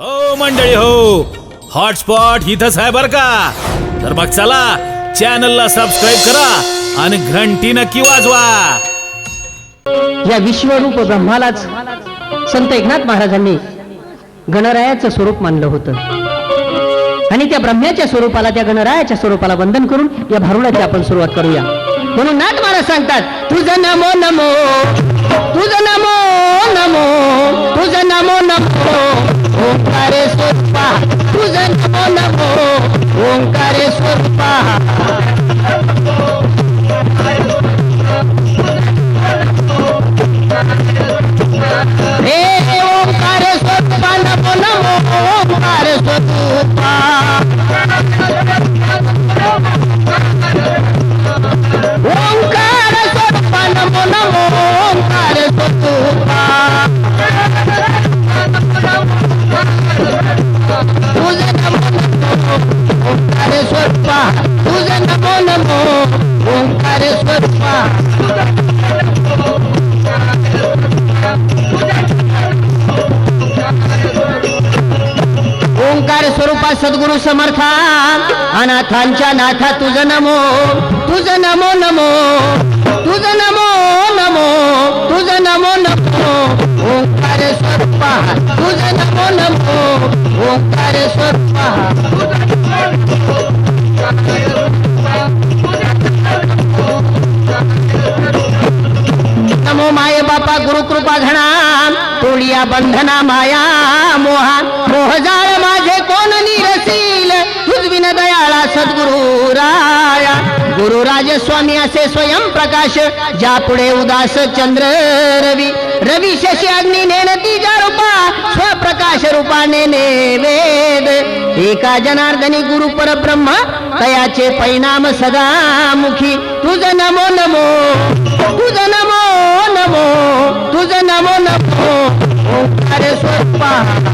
हो मंडळी हो. हॉटस्पॉट इथंच आहे बर का? तर मग चला चॅनलला सबस्क्राईब करा आणि घंटी नक्की वाजवा. या विश्वरूप ब्रह्मालाच संत एकनाथ महाराजांनी गणरायाचं स्वरूप मानलं होतं. आणि त्या ब्रह्म्याच्या स्वरूपाला त्या गणरायाच्या स्वरूपाला वंदन करून या भारुडाची आपण सुरुवात करूया. म्हणून नाथ महाराज सांगतात तुझं नमो नमो. तुझं नमो नमो तुझं नमो नमो ओंकारे स्वरूपा तुझं नमो नमो ओंकारे स्वरूपा स्वरूपा सद्गुरु समर्था अनाथांच्या नाथा तुझ नमो तुझ नमो नमो तुझ नमो नमो तुझ नमो नमो. ओंकार स्वरूपा तुझ नमो नमो. ओंकार स्वरूपा नमो माय बापा गुरुकृपा घणा तोडिया बंधना माया मोहा मोहजाळ माझे कोण गुरुराज स्वामी असे स्वयं प्रकाश. ज्या पुढे उदास चंद्र रवी रवी शशी अग्नी नेणती ज्या रूपा स्वप्रकाश रूपाने नेवेद. एका जनार्दनी गुरु परब्रह्म तयाचे परिणाम सदा मुखी. तुझ नमो नमो तुझ नमो नमो तुझ नमो नमो. स्वरूपा.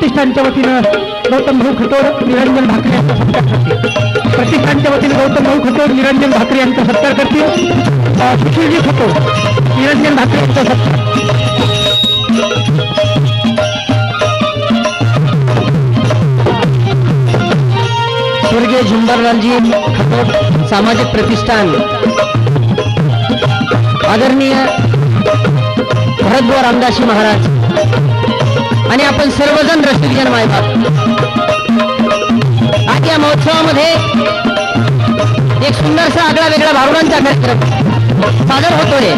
प्रतिष्ठानच्या वतीनं गौतम भाऊ खटोर निरंजन भाकरे यांचा सत्कार करतील. प्रतिष्ठानच्या वतीनं गौतम भाऊ खटोर निरंजन भाकरे यांचा सत्कार करतील. सुशीलजी खटोर निरंजन भाकरे यांचा सत्कार. स्वर्गीय झुंबरलालजी खटोट सामाजिक प्रतिष्ठान. आदरणीय भरद्वार रामदासी महाराज आणि आपण सर्वजण रसिकजन मायबाप आज या महोत्सवामध्ये एक सुंदरसा आगळा वेगळा भारुडांचा कार्यक्रम सादर होतोय.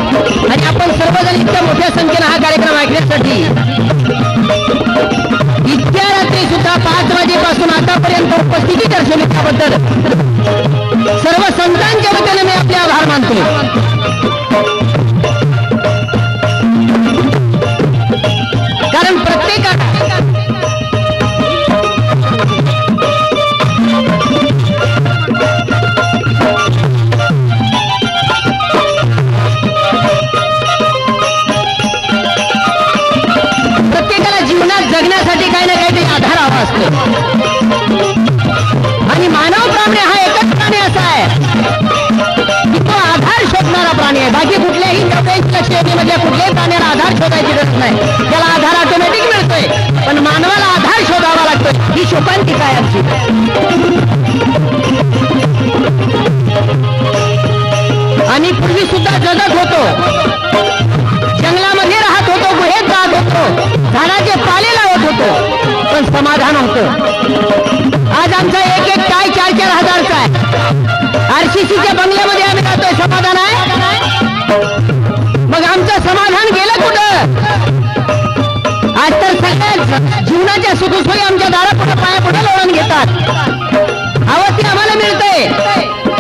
आणि आपण सर्वजण इतक्या मोठ्या संख्येनं हा कार्यक्रम ऐकण्यासाठी न्यूटनच्या कुठल्याही प्राण्याला आधार शोधायची गरज नाही. त्याला आधार ऑटोमॅटिक मिळतोय. पण मानवाला आधार शोधावा लागतोय. ही शोकांतिका आहे आमची. आणि पूर्वी सुद्धा जगत होतो. जंगलामध्ये राहत होतो गुहेत राहत होतो. झाडाचे पाले लावत होतो. पण समाधान होतं. आज आमचा एक एक काय चार चार हजारचा आहे. आरसीसीच्या बंगल्यामध्ये समाधान गेलं कुठं? आज तर सगळ्या जीवनाच्या सुखसोयी आमच्या दारापुढे पाया पुढे लोळून घेतात. हवं आम्हाला मिळतंय.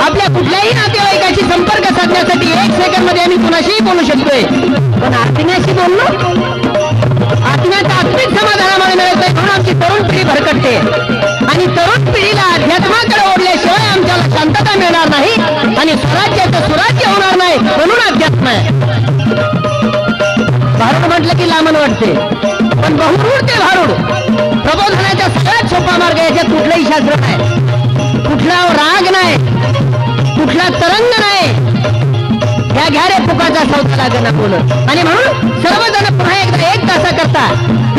आपल्या कुठल्याही नातेवाईकाशी संपर्क साधण्यासाठी एक सेकंडमध्ये आम्ही कुणाशीही बोलू शकतोय. पण आत्म्याशी बोललो? आत्म्याचं आत्मिक समाधान आम्हाला मिळत नाही म्हणून आमची तरुण पिढी भरकटते. भारूड म्हटलं वाटते? पण बहुरूढ ते भारूड प्रबोधनाचा सगळ्यात सोपा मार्ग याच्यात कुठलंही शास्त्र नाही. कुठला राग नाही. कुठला तरंग नाही. ह्या घ्या रे पुकाचा सौदा लागना बोल आणि म्हणून सर्वजण पुन्हा एकदा एक तासा करता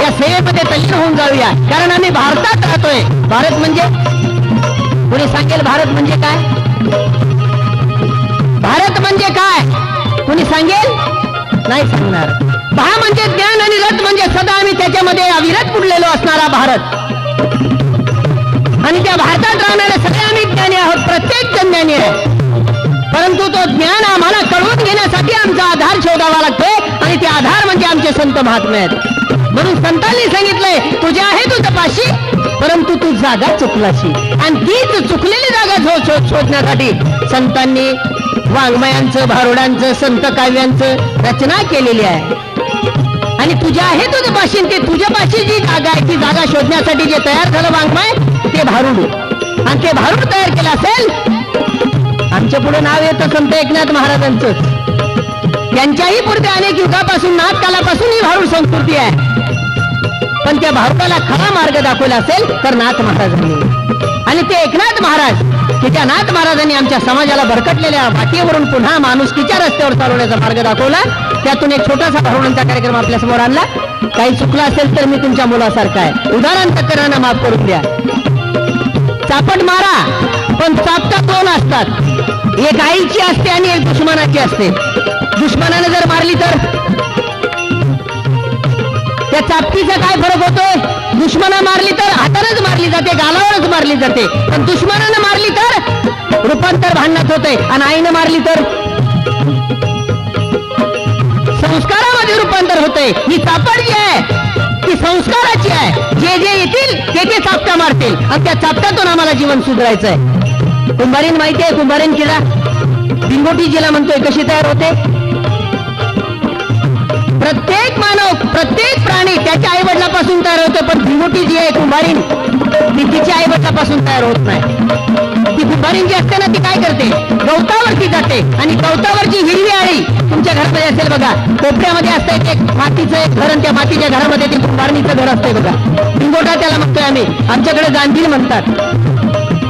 या सेवेमध्ये तल्लीन होऊन जाऊया. कारण आम्ही भारतात राहतोय. भारत म्हणजे? कोणी सांगेल भारत म्हणजे काय? भारत म्हणजे काय? कोणी सांगेल? नाही सांगणार. भा म्हणजे ज्ञान आणि रथ म्हणजे सदा आम्ही त्याच्यामध्ये अविरत पुढलेलो असणारा भारत. आणि त्या भारतात राहणारे सगळे आम्ही ज्ञानी आहोत प्रत्येक जण ज्ञानी आहे. परंतु तो ज्ञान आम्हाला कळवून घेण्यासाठी आमचा आधार शोधावा लागतो आणि ते आधार म्हणजे आमचे संत महात्मे आहेत. म्हणून संतांनी सांगितलंय तुझे आहे तू तपाशी परंतु तू जागा चुकलाशी. आणि तीच चुकलेली जागा शो- शो- शोधण्यासाठी संतांनी वाङ्मयांचं भारुडांचं संत काव्यांचं रचना केलेली आहे. आणि तुझ्या आहे तुझं पाशीन ते तुझ्या पाशी जी जागा आहे ती जागा शोधण्यासाठी जे तयार झालं वाङ्मय ते भारूड. आणि ते भारूड तयार केलं असेल आमच्या पुढे नाव येतं संत एकनाथ महाराजांचं. त्यांच्याही पुढे अनेक युगापासून नाथकालापासून ही भारूड संस्कृती आहे. पण त्या भारूडाला खरा मार्ग दाखवला असेल तर नाथ महाराजांनी आणि ते एकनाथ महाराज की त्या नाथ महाराजांनी आमच्या समाजाला भरकटलेल्या वाटेवरून पुन्हा माणुसकीच्या रस्त्यावर चालवण्याचा मार्ग दाखवला त्यातून एक छोटासा भावनांचा कार्यक्रम आपल्यासमोर आणला. काही चुकला असेल तर मी तुमच्या मुलासारखा आहे. उदाहरण तक्रारांना माफ करून द्या. चापट मारा पण चापटा दोन असतात? एक आईची असते आणि एक दुश्मनाची असते. दुश्मनाने जर मारली तर? त्या चापटीचा काय फरक होतोय? दुश्मना मारली तर हातानच मारली जाते गालावरच मारली जाते. पण दुश्मनानं मारली तर रूपांतर भांडणात होते आणि आईनं मारली तर? मध्ये रूपांतर होतंय. ही चापड जी आहे ती संस्काराची आहे. जे जे येतील ते ते चापटा मारतील. आणि त्या चापट्यातून आम्हाला जीवन सुधारायचं आहे कुंभारीन माहिती आहे कुंभारीन किडा बिंगोटी जिला म्हणतोय कशी तयार होते? प्रत्येक मानव प्रत्येक प्राणी त्याच्या आई वडिलापासून तयार होतो पण भिंगोटी जी आहे कुंभारीन ती तिच्या आई वडिलापासून तयार होत नाही. ती कुंभारीन जी असते ना ती काय करते? गवतावरती जाते. आणि गवतावरची हिरवी आळी तुमच्या घरामध्ये असेल बघा. कोपऱ्यामध्ये असतं एक मातीचं एक घर आणि त्या मातीच्या घरामध्ये ते कुंभारणीचं घर असतंय बघा. भिंगोटा त्याला म्हणतोय आम्ही. आमच्याकडे गांधील म्हणतात.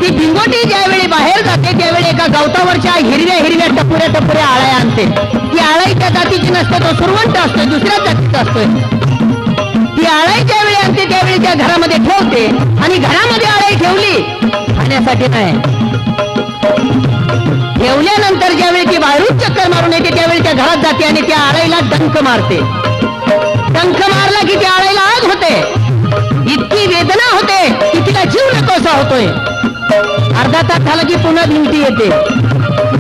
ती भिंगोटी ज्यावेळी बाहेर जाते त्यावेळी एका गवतावरच्या हिरव्या हिरव्या टपुऱ्या टपुऱ्या आळ्या आणते. ती आळाई त्या जातीची नसते तो सुरवंट असतो दुसऱ्या जातीचा असतोय. ती आळाई ज्यावेळी आणते त्यावेळी त्या घरामध्ये ठेवते आणि घरामध्ये आळाई ठेवली. करण्यासाठी नाही. ठेवल्यानंतर ज्यावेळी ती बाहेरून चक्कर मारून येते त्यावेळी त्या घरात जाते आणि त्या आळाईला डंक मारते. डंक मारला की त्या आळाईला आग होते. इतकी वेदना होते की तिला जीव नकोसा होतोय. अर्धा तास झाला की पुन्हा भिंती येते.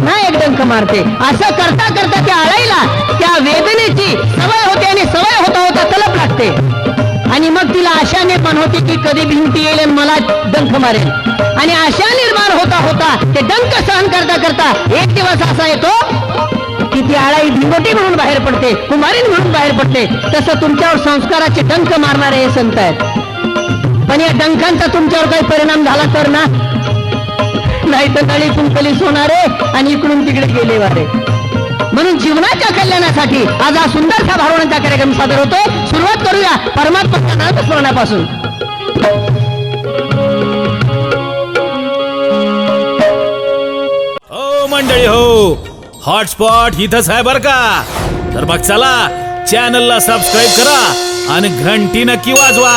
ना एक डंक मारते. असं करता करता त्या आळाईला त्या वेदनेची सवय होते आणि सवय होता होता तलप लागते. आणि मग तिला आशाने पण होते की कधी भिंती येईल मला डंक मारेल. आणि आशा निर्माण होता होता ते डंक सहन करता करता एक दिवस असा येतो की ती आळाई भिंगोटी म्हणून बाहेर पडते कुमारीन म्हणून बाहेर पडते. तसं तुमच्यावर संस्काराचे डंख मारणारे हे संत आहेत. पण या डंखांचा तुमच्यावर काही परिणाम झाला तर ना? नाही तर नळी कुंकली सोनारे आणि इकडून तिकडे गेले वारे. म्हणून जीवनाच्या कल्याणासाठी आज हा सुंदरसा भावनांचा कार्यक्रम सादर होतो. सुरुवात करूया. परमात्मा नामस्मरणापासून हो मंडळी हो. हॉटस्पॉट इथंच आहे बर का? तर मग चला चॅनलला सबस्क्राईब करा आणि घंटी नक्की वाजवा.